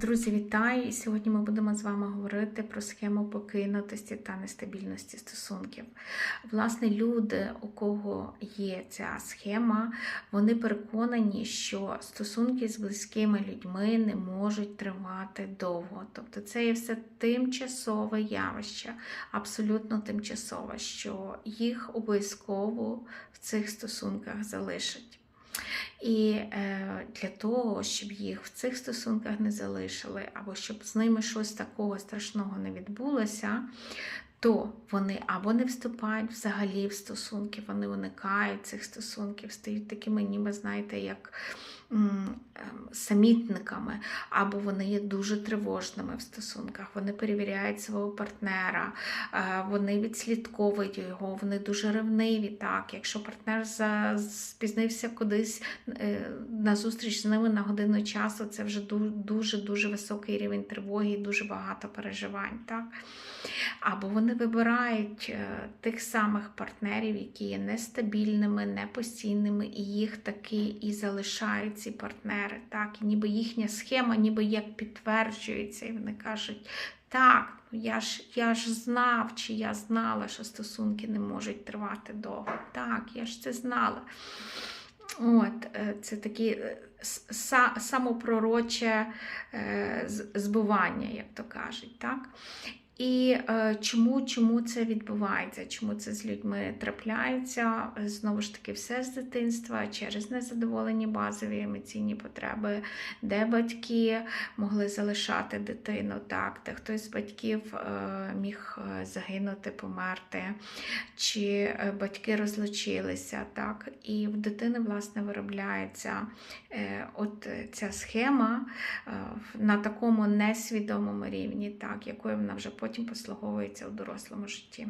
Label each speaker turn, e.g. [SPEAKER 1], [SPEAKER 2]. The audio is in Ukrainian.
[SPEAKER 1] Друзі, вітаю! Сьогодні ми будемо з вами говорити про схему покинутості та нестабільності стосунків. Власне, люди, у кого є ця схема, вони переконані, що стосунки з близькими людьми не можуть тривати довго. Тобто це є все тимчасове явище, абсолютно тимчасове, що їх обов'язково в цих стосунках залишать. І е, для того, щоб їх в цих стосунках не залишили, або щоб з ними щось такого страшного не відбулося, то вони або не вступають взагалі в стосунки, вони уникають цих стосунків, стають такими, ніби, знаєте, як самітниками, або вони є дуже тривожними в стосунках, вони перевіряють свого партнера, е, вони відслідковують його, вони дуже ревниві. Так, Якщо партнер спізнився кудись е, на зустріч з ними на годину часу, це вже дуже-дуже високий рівень тривоги і дуже багато переживань. Так? Або вони вибирають е, тих самих партнерів, які є нестабільними, непостійними, і їх таки і залишають ці партнери. Так? І ніби їхня схема, ніби як підтверджується, і вони кажуть. Так, ну я ж я ж знав, чи я знала, що стосунки не можуть тривати довго. Так, я ж це знала. От, е, Це е, са- самопророче е, з- збування, як то кажуть. Так? І е, чому, чому це відбувається? Чому це з людьми трапляється? Знову ж таки, все з дитинства через незадоволені базові емоційні потреби, де батьки могли залишати дитину, так, де хтось з батьків е, міг е, загинути, померти, чи батьки розлучилися, так, і в дитини, власне, виробляється от ця схема на такому несвідомому рівні, так, якою вона вже потім послуговується у дорослому житті.